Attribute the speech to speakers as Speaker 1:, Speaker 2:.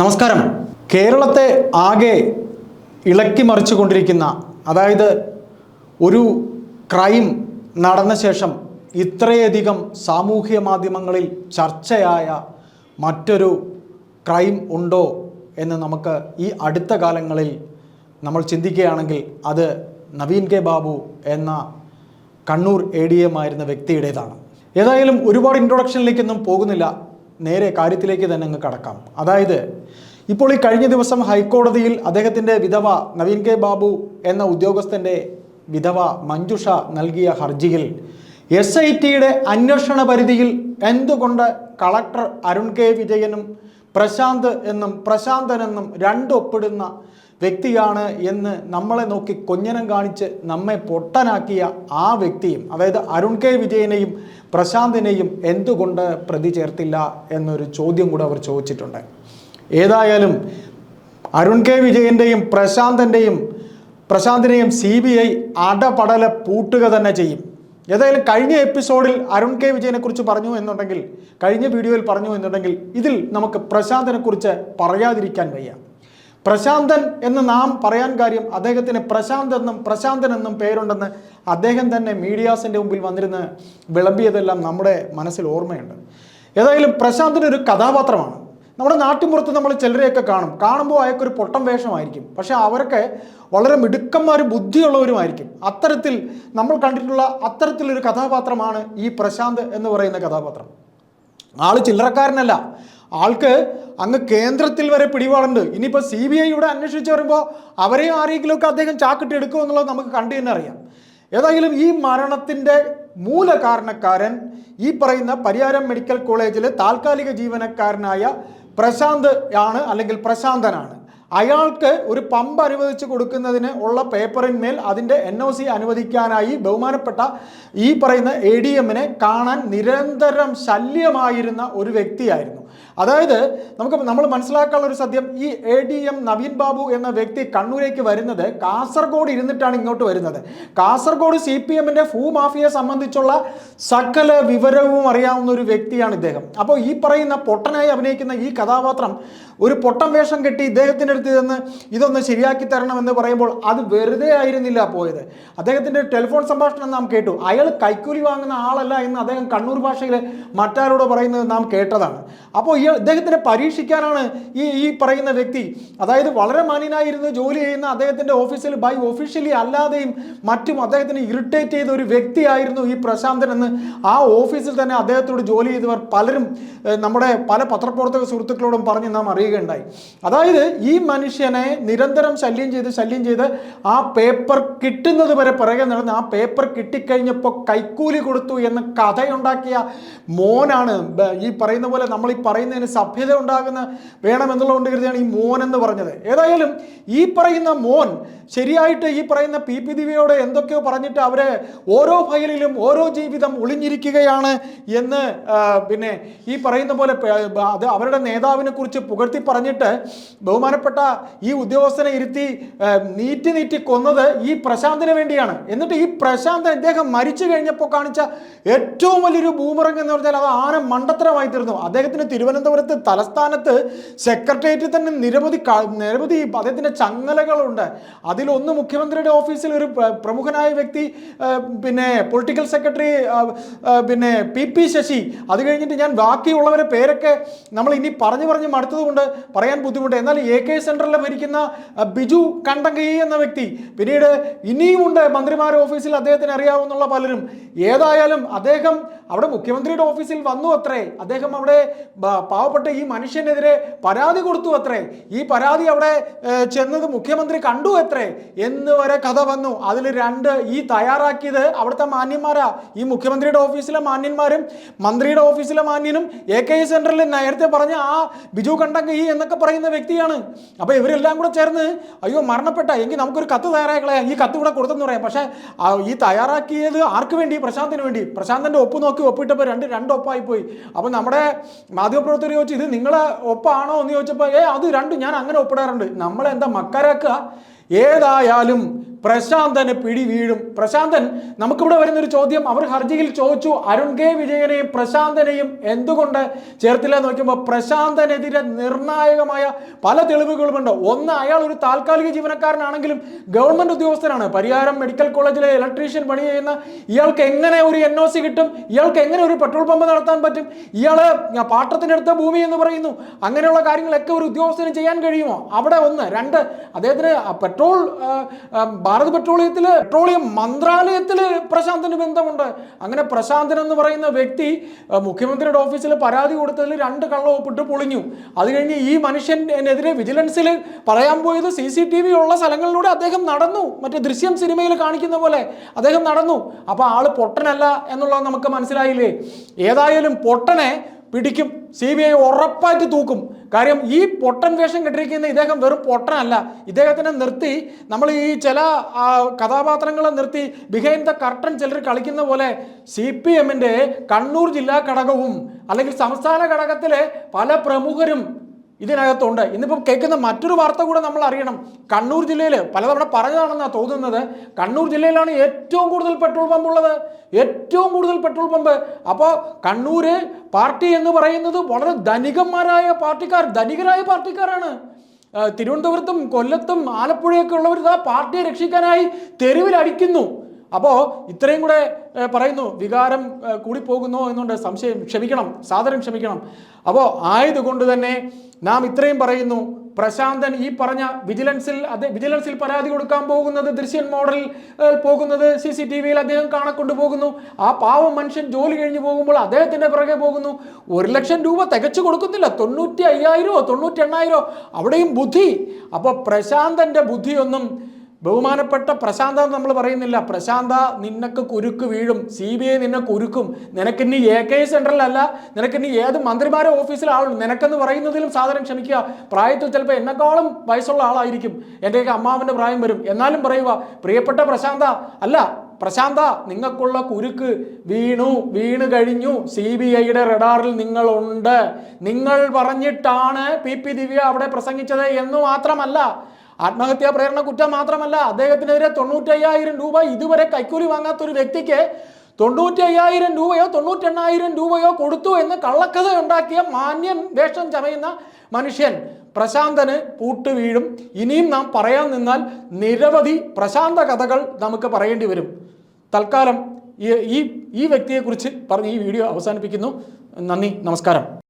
Speaker 1: നമസ്കാരം. കേരളത്തെ ആകെ ഇളക്കി മറിച്ചുകൊണ്ടിരിക്കുന്ന അതായത് ഒരു ക്രൈം നടന്ന ശേഷം ഇത്രയധികം സാമൂഹ്യ മാധ്യമങ്ങളിൽ ചർച്ചയായ മറ്റൊരു ക്രൈം ഉണ്ടോ എന്ന് നമുക്ക് ഈ അടുത്ത കാലങ്ങളിൽ നമ്മൾ ചിന്തിക്കുകയാണെങ്കിൽ അത് നവീൻ കെ ബാബു എന്ന കണ്ണൂർ എ ഡി എം ആയിരുന്ന വ്യക്തിയുടേതാണ്. ഏതായാലും ഒരുപാട് ഇൻട്രൊഡക്ഷനിലേക്കൊന്നും പോകുന്നില്ല. നേരെ കാര്യത്തിലേക്ക് തന്നെ അങ്ങ് കടക്കാം. അതായത് ഇപ്പോൾ ഈ കഴിഞ്ഞ ദിവസം ഹൈക്കോടതിയിൽ അദ്ദേഹത്തിന്റെ വിധവ നവീൻ കെ ബാബു എന്ന ഉദ്യോഗസ്ഥന്റെ വിധവ മഞ്ജുഷ നൽകിയ ഹർജിയിൽ എസ് ഐ ടിയുടെ അന്വേഷണ പരിധിയിൽ എന്തുകൊണ്ട് കളക്ടർ അരുൺ കെ വിജയനും പ്രശാന്ത് എന്നും പ്രശാന്തനെന്നും രണ്ടൊപ്പിടുന്ന വ്യക്തിയാണ് എന്ന് നമ്മളെ നോക്കി കൊഞ്ഞനം കാണിച്ച് നമ്മെ പൊട്ടനാക്കിയ ആ വ്യക്തിയും അതായത് അരുൺ കെ വിജയനെയും പ്രശാന്തിനെയും എന്തുകൊണ്ട് പ്രതി ചേർത്തില്ല എന്നൊരു ചോദ്യം കൂടെ അവർ ചോദിച്ചിട്ടുണ്ട്. ഏതായാലും അരുൺ കെ വിജയന്റെയും പ്രശാന്തന്റെയും പ്രശാന്തിനെയും സി ബി ഐ അടപടല പൂട്ടുക തന്നെ ചെയ്യും. ഏതായാലും കഴിഞ്ഞ എപ്പിസോഡിൽ അരുൺ കെ വിജയനെക്കുറിച്ച് പറഞ്ഞു എന്നുണ്ടെങ്കിൽ കഴിഞ്ഞ വീഡിയോയിൽ പറഞ്ഞു എന്നുണ്ടെങ്കിൽ ഇതിൽ നമുക്ക് പ്രശാന്തിനെക്കുറിച്ച് പറയാതിരിക്കാൻ വയ്യ. പ്രശാന്തൻ എന്ന് നാം പറയാൻ കാര്യം അദ്ദേഹത്തിന് പ്രശാന്ത് എന്നും പ്രശാന്തൻ എന്നും പേരുണ്ടെന്ന് അദ്ദേഹം തന്നെ മീഡിയാസിന്റെ മുമ്പിൽ വന്നിരുന്ന് വിളമ്പിയതെല്ലാം നമ്മുടെ മനസ്സിൽ ഓർമ്മയുണ്ട്. ഏതായാലും പ്രശാന്തൻ ഒരു കഥാപാത്രമാണ്. നമ്മുടെ നാട്ടിൻപുറത്ത് നമ്മൾ ചിലരെയൊക്കെ കാണും. കാണുമ്പോൾ അയാൾക്കൊരു പൊട്ടം വേഷമായിരിക്കും. പക്ഷേ അവരൊക്കെ വളരെ മിടുക്കന്മാരും ബുദ്ധിയുള്ളവരുമായിരിക്കും. അത്തരത്തിൽ നമ്മൾ കണ്ടിട്ടുള്ള അത്തരത്തിലൊരു കഥാപാത്രമാണ് ഈ പ്രശാന്ത് എന്ന് പറയുന്ന കഥാപാത്രം. ആൾ ചില്ലറക്കാരനല്ല. ആൾക്ക് അങ്ങ് കേന്ദ്രത്തിൽ വരെ പിടിപാടുണ്ട്. ഇനിയിപ്പോൾ സി ബി ഐ ഇവിടെ അന്വേഷിച്ച് വരുമ്പോൾ അവരെയും ആരെങ്കിലുമൊക്കെ അദ്ദേഹം ചാക്കിട്ട് എടുക്കുമോ എന്നുള്ളത് നമുക്ക് കണ്ടു തന്നെ അറിയാം. ഏതായാലും ഈ മരണത്തിന്റെ മൂല കാരണക്കാരൻ ഈ പറയുന്ന പരിയാരം മെഡിക്കൽ കോളേജിലെ താൽക്കാലിക ജീവനക്കാരനായ പ്രശാന്ത് ആണ് അല്ലെങ്കിൽ പ്രശാന്തനാണ്. അയാൾക്ക് ഒരു പമ്പ് അനുവദിച്ച് കൊടുക്കുന്നതിന് ഉള്ള പേപ്പറിന്മേൽ അതിന്റെ എൻ ഒ സി അനുവദിക്കാനായി ബഹുമാനപ്പെട്ട ഈ പറയുന്ന എ ഡി എമ്മിനെ കാണാൻ നിരന്തരം ശല്യമായിരുന്ന ഒരു വ്യക്തിയായിരുന്നു. അതായത് നമുക്ക് നമ്മൾ മനസ്സിലാക്കാനുള്ള ഒരു സത്യം ഈ A D M Naveen Babu എന്ന വ്യക്തി കണ്ണൂരേക്ക് വരുന്നത് കാസർഗോഡ് ഇരുന്നിട്ടാണ് ഇങ്ങോട്ട് വരുന്നത്. കാസർഗോഡ് സി പി എമ്മിന്റെ ഭൂമാഫിയെ സംബന്ധിച്ചുള്ള സകല വിവരവും അറിയാവുന്ന ഒരു വ്യക്തിയാണ് ഇദ്ദേഹം. അപ്പോൾ ഈ പറയുന്ന പൊട്ടനായി അഭിനയിക്കുന്ന ഈ കഥാപാത്രം ഒരു പൊട്ടൻ വേഷം കെട്ടി ഇദ്ദേഹത്തിന്റെ ചെന്ന് ഇതൊന്ന് ശരിയാക്കി തരണമെന്ന് പറയുമ്പോൾ അത് വെറുതെ ആയിരുന്നില്ല പോയത്. അദ്ദേഹത്തിന്റെ ടെലിഫോൺ സംഭാഷണം നാം കേട്ടു. അയാൾ കൈക്കൂലി വാങ്ങുന്ന ആളല്ല എന്ന് അദ്ദേഹം കണ്ണൂർ ഭാഷയിൽ മറ്റാരോട് പറയുന്നത് നാം കേട്ടതാണ്. അപ്പോൾ ഈ ഇദ്ദേഹത്തിനെ പരീക്ഷിക്കാനാണ് ഈ ഈ പറയുന്ന വ്യക്തി അതായത് വളരെ മാന്യനായിരുന്ന് ജോലി ചെയ്യുന്ന അദ്ദേഹത്തിന്റെ ഓഫീസിൽ ബൈ ഒഫീഷ്യലി അല്ലാതെയും മറ്റും അദ്ദേഹത്തിന് ഇറിറ്റേറ്റ് ചെയ്ത ഒരു വ്യക്തിയായിരുന്നു ഈ പ്രശാന്തൻ എന്ന് ആ ഓഫീസിൽ തന്നെ അദ്ദേഹത്തോട് ജോലി ചെയ്തവർ പലരും നമ്മുടെ പല പത്രപ്രവർത്തക സുഹൃത്തുക്കളോടും പറഞ്ഞ് നാം അറിയുകയുണ്ടായി. അതായത് ഈ മനുഷ്യനെ നിരന്തരം ശല്യം ചെയ്ത് ശല്യം ചെയ്ത് ആ പേപ്പർ കിട്ടുന്നത് വരെ പിറകെ നടന്ന് ആ പേപ്പർ കിട്ടിക്കഴിഞ്ഞപ്പോൾ കൈക്കൂലി കൊടുത്തു എന്ന് കഥയുണ്ടാക്കിയ മോനാണ്. ഈ പറയുന്ന പോലെ നമ്മൾ ഈ പറയുന്നതിന് സഭ്യത ഉണ്ടാകുന്ന വേണമെന്നുള്ളതുകൊണ്ട് കരുതിയാണ് ഈ മോൻ എന്ന് പറഞ്ഞത്. ഏതായാലും ഈ പറയുന്ന മോൻ ശരിയായിട്ട് ഈ പറയുന്ന പി പി ദിവ്യയോട് എന്തൊക്കെയോ പറഞ്ഞിട്ട് അവരെ ഓരോ ഫയലിലും ഓരോ ജീവിതം ഒളിഞ്ഞിരിക്കുകയാണ് എന്ന് പിന്നെ ഈ പറയുന്ന പോലെ അത് അവരുടെ നേതാവിനെ കുറിച്ച് പുകഴ്ത്തി പറഞ്ഞിട്ട് ബഹുമാനപ്പെട്ട ഈ ഉദ്യോഗസ്ഥനെ ഇരുത്തി നീറ്റി നീറ്റി കൊന്നത് ഈ പ്രശാന്തിന് വേണ്ടിയാണ്. എന്നിട്ട് ഈ പ്രശാന്തൻ അദ്ദേഹം മരിച്ചു കഴിഞ്ഞപ്പോൾ കാണിച്ച ഏറ്റവും വലിയൊരു ബൂമറങ് എന്ന് പറഞ്ഞാൽ അത് ആന മണ്ടത്തരമായി തീർന്നു. അദ്ദേഹത്തിന് തിരുവനന്തപുരത്ത് തലസ്ഥാനത്ത് സെക്രട്ടേറിയറ്റിൽ തന്നെ നിരവധി നിരവധി അദ്ദേഹത്തിന്റെ ചങ്ങലകളുണ്ട്. അതിലൊന്ന് മുഖ്യമന്ത്രിയുടെ ഓഫീസിൽ ഒരു പ്രമുഖനായ വ്യക്തി പിന്നെ പൊളിറ്റിക്കൽ സെക്രട്ടറി പിന്നെ പി പി ശശി. അത് കഴിഞ്ഞിട്ട് ഞാൻ ബാക്കിയുള്ളവരെ പേരൊക്കെ നമ്മൾ ഇനി പറഞ്ഞു പറഞ്ഞ് മടുത്തതുകൊണ്ട് പറയാൻ ബുദ്ധിമുട്ട്. എന്നാൽ എ കെ സെന്ററിൽ ഭരിക്കുന്ന ബിജു കണ്ടങ്കി എന്ന വ്യക്തി. പിന്നീട് ഇനിയുമുണ്ട് മന്ത്രിമാരുടെ ഓഫീസിൽ അദ്ദേഹത്തിന് അറിയാവുന്നുള്ള പലരും. ഏതായാലും അദ്ദേഹം അവിടെ മുഖ്യമന്ത്രിയുടെ ഓഫീസിൽ വന്നു അത്രേ. അദ്ദേഹം അവിടെ പാവപ്പെട്ട ഈ മനുഷ്യനെതിരെ പരാതി കൊടുത്തു അത്രേ. ഈ പരാതി അവിടെ ചെന്നത് മുഖ്യമന്ത്രി കണ്ടു അത്രേ. എന്ന് വരെ കഥ വന്നു. അതിൽ രണ്ട് ഈ തയ്യാറാക്കിയത് അവിടുത്തെ മാന്യന്മാരാ. ഈ മുഖ്യമന്ത്രിയുടെ ഓഫീസിലെ മാന്യന്മാരും മന്ത്രിയുടെ ഓഫീസിലെ മാന്യനും എ കെ സെന്ററിൽ നേരത്തെ പറഞ്ഞ ആ ബിജു കണ്ടങ്കി എന്നൊക്കെ പറയുന്ന വ്യക്തിയാണ്. അപ്പോൾ ഇവരെല്ലാം കൂടെ ചേർന്ന് അയ്യോ മരണപ്പെട്ട എങ്കിൽ നമുക്കൊരു കത്ത് തയ്യാറാക്കളെ ഈ കത്ത് ഇവിടെ കൊടുത്തെന്ന് പറയാം. പക്ഷേ ഈ തയ്യാറാക്കിയത് ആർക്ക് വേണ്ടി? പ്രശാന്തിന് വേണ്ടി. പ്രശാന്തന്റെ ഒപ്പ് നോക്കി ഒപ്പിട്ടപ്പോൾ രണ്ട് രണ്ട് ഒപ്പായി പോയി. അപ്പോൾ നമ്മുടെ മാധ്യമപ്രവർത്തകർ ചോദിച്ചു ഇത് നിങ്ങളെ ഒപ്പാണോ? എന്ന് ചോദിച്ചപ്പോൾ ഏ അത് രണ്ടും ഞാൻ അങ്ങനെ ഒപ്പിടാറുണ്ട്. നമ്മളെന്താ മക്കാരാക്കുക? ഏതായാലും പ്രശാന്തന് പിടി വീഴും. പ്രശാന്തൻ നമുക്കിവിടെ വരുന്നൊരു ചോദ്യം. അവർ ഹർജിയിൽ ചോദിച്ചു അരുൺ കെ വിജയനെയും പ്രശാന്തനെയും എന്തുകൊണ്ട് ചേർത്തില്ല നോക്കുമ്പോൾ പ്രശാന്തനെതിരെ നിർണായകമായ പല തെളിവുകളുമുണ്ട്. ഒന്ന് അയാൾ ഒരു താൽക്കാലിക ജീവനക്കാരനാണെങ്കിലും ഗവൺമെന്റ് ഉദ്യോഗസ്ഥനാണ്. പരിഹാരം മെഡിക്കൽ കോളേജിലെ ഇലക്ട്രീഷ്യൻ പണി ചെയ്യുന്ന ഇയാൾക്ക് എങ്ങനെ ഒരു എൻ ഒ സി കിട്ടും? ഇയാൾക്ക് എങ്ങനെ ഒരു പെട്രോൾ പമ്പ് നടത്താൻ പറ്റും? ഇയാൾ പാട്ടത്തിനെടുത്ത ഭൂമി എന്ന് പറയുന്നു. അങ്ങനെയുള്ള കാര്യങ്ങളൊക്കെ ഒരു ഉദ്യോഗസ്ഥന് ചെയ്യാൻ കഴിയുമോ? അവിടെ ഒന്ന്. രണ്ട് അദ്ദേഹത്തിന് പെട്രോൾ ഭാരത് പെട്രോളിയത്തിൽ പെട്രോളിയം മന്ത്രാലയത്തിൽ പ്രശാന്തിന് ബന്ധമുണ്ട്. അങ്ങനെ പ്രശാന്തൻ എന്ന് പറയുന്ന വ്യക്തി മുഖ്യമന്ത്രിയുടെ ഓഫീസിൽ പരാതി കൊടുത്തതിൽ രണ്ട് കള്ള ഒപ്പിട്ട് പൊളിഞ്ഞു. അത് കഴിഞ്ഞ് ഈ മനുഷ്യനെതിരെ വിജിലൻസിൽ പറയാൻ പോയത് സി സി ടി വി ഉള്ള സ്ഥലങ്ങളിലൂടെ അദ്ദേഹം നടന്നു. മറ്റേ ദൃശ്യം സിനിമയിൽ കാണിക്കുന്ന പോലെ അദ്ദേഹം നടന്നു. അപ്പോൾ ആൾ പൊട്ടനല്ല എന്നുള്ളത് നമുക്ക് മനസ്സിലായില്ലേ? ഏതായാലും പൊട്ടനെ പിടിക്കും. സി ബി ഐ ഉറപ്പായിട്ട് തൂക്കും. കാര്യം ഈ പൊട്ടൻ വേഷം കെട്ടിരിക്കുന്ന ഇദ്ദേഹം വെറും പൊട്ടനല്ല. ഇദ്ദേഹത്തിനെ നിർത്തി നമ്മൾ ഈ ചില കഥാപാത്രങ്ങളെ നിർത്തി ബിഹൈൻഡ് ദ കർട്ടൻ ചിലർ കളിക്കുന്ന പോലെ സി പി എമ്മിന്റെ കണ്ണൂർ ജില്ലാ ഘടകവും അല്ലെങ്കിൽ സംസ്ഥാന ഘടകത്തിലെ പല പ്രമുഖരും ഇതിനകത്തുണ്ട്. ഇന്നിപ്പം കേൾക്കുന്ന മറ്റൊരു വാർത്ത കൂടെ നമ്മൾ അറിയണം. കണ്ണൂർ ജില്ലയിൽ പലതവണ പറഞ്ഞതാണെന്നാണ് തോന്നുന്നത്. കണ്ണൂർ ജില്ലയിലാണ് ഏറ്റവും കൂടുതൽ പെട്രോൾ പമ്പ് ഉള്ളത്. ഏറ്റവും കൂടുതൽ പെട്രോൾ പമ്പ്. അപ്പോൾ കണ്ണൂർ പാർട്ടി എന്ന് പറയുന്നത് വളരെ ധനികന്മാരായ പാർട്ടിക്കാർ ധനികരായ പാർട്ടിക്കാരാണ്. തിരുവനന്തപുരത്തും കൊല്ലത്തും ആലപ്പുഴയൊക്കെ ഉള്ളവർ ഇതാ പാർട്ടിയെ രക്ഷിക്കാനായി തെരുവിലടിക്കുന്നു. അപ്പോൾ ഇത്രയും കൂടെ പറയുന്നു വികാരം കൂടിപ്പോകുന്നു എന്നുണ്ട് സംശയം. ക്ഷമിക്കണം സാദരം ക്ഷമിക്കണം. അപ്പോൾ ആയതുകൊണ്ട് തന്നെ നാം ഇത്രയും പറയുന്നു പ്രശാന്തൻ ഈ പറഞ്ഞ വിജിലൻസിൽ അദ്ദേഹം വിജിലൻസിൽ പരാതി കൊടുക്കാൻ പോകുന്നത് ദൃശ്യൻ മോഡൽ പോകുന്നത് സി സി ടി വിയിൽ അദ്ദേഹം കാണക്കൊണ്ടു പോകുന്നു. ആ പാവം മനുഷ്യൻ ജോലി കഴിഞ്ഞു പോകുമ്പോൾ അദ്ദേഹത്തിന്റെ പിറകെ പോകുന്നു. ഒരു ലക്ഷം രൂപ തികച്ചു കൊടുക്കുന്നില്ല. തൊണ്ണൂറ്റി അയ്യായിരമോ തൊണ്ണൂറ്റി എണ്ണായിരമോ അവിടെയും ബുദ്ധി. അപ്പോൾ പ്രശാന്തന്റെ ബുദ്ധിയൊന്നും ബഹുമാനപ്പെട്ട പ്രശാന്ത നമ്മൾ പറയുന്നില്ല. പ്രശാന്ത നിനക്ക് കുരുക്ക് വീഴും. സി ബി ഐ നിന്നെ കുരുക്കും. നിനക്കിനി എ കെ സെൻട്രലല്ല. നിനക്കിനി ഏത് മന്ത്രിമാരെ ഓഫീസിലാളും നിനക്കെന്ന് പറയുന്നതിലും സാധനം ക്ഷമിക്കുക. പ്രായത്തിൽ ചിലപ്പോൾ എന്നെക്കാളും വയസ്സുള്ള ആളായിരിക്കും. എന്റെയൊക്കെ അമ്മാവന്റെ പ്രായം വരും. എന്നാലും പറയുക പ്രിയപ്പെട്ട പ്രശാന്ത അല്ല പ്രശാന്ത നിങ്ങൾക്കുള്ള കുരുക്ക് വീണു വീണ് കഴിഞ്ഞു. സി ബി ഐയുടെ റഡാറിൽ നിങ്ങളുണ്ട്. നിങ്ങൾ പറഞ്ഞിട്ടാണ് പി പി ദിവ്യ അവിടെ പ്രസംഗിച്ചത് എന്ന് മാത്രമല്ല ആത്മഹത്യാ പ്രേരണ കുറ്റം മാത്രമല്ല അദ്ദേഹത്തിനെതിരെ തൊണ്ണൂറ്റി അയ്യായിരം രൂപ ഇതുവരെ കൈക്കൂലി വാങ്ങാത്ത ഒരു വ്യക്തിക്ക് തൊണ്ണൂറ്റി അയ്യായിരം രൂപയോ തൊണ്ണൂറ്റെണ്ണായിരം രൂപയോ കൊടുത്തു എന്ന് കള്ളക്കഥ ഉണ്ടാക്കിയ മാന്യൻ വേഷം ചമയുന്ന മനുഷ്യൻ പ്രശാന്തന് പൂട്ട് വീഴും ഇനിയും നാം പറയാൻ നിന്നാൽ നിരവധി പ്രശാന്ത കഥകൾ നമുക്ക് പറയേണ്ടി വരും. തൽക്കാലം ഈ ഈ വ്യക്തിയെക്കുറിച്ച് പറഞ്ഞ് ഈ വീഡിയോ അവസാനിപ്പിക്കുന്നു. നന്ദി നമസ്കാരം.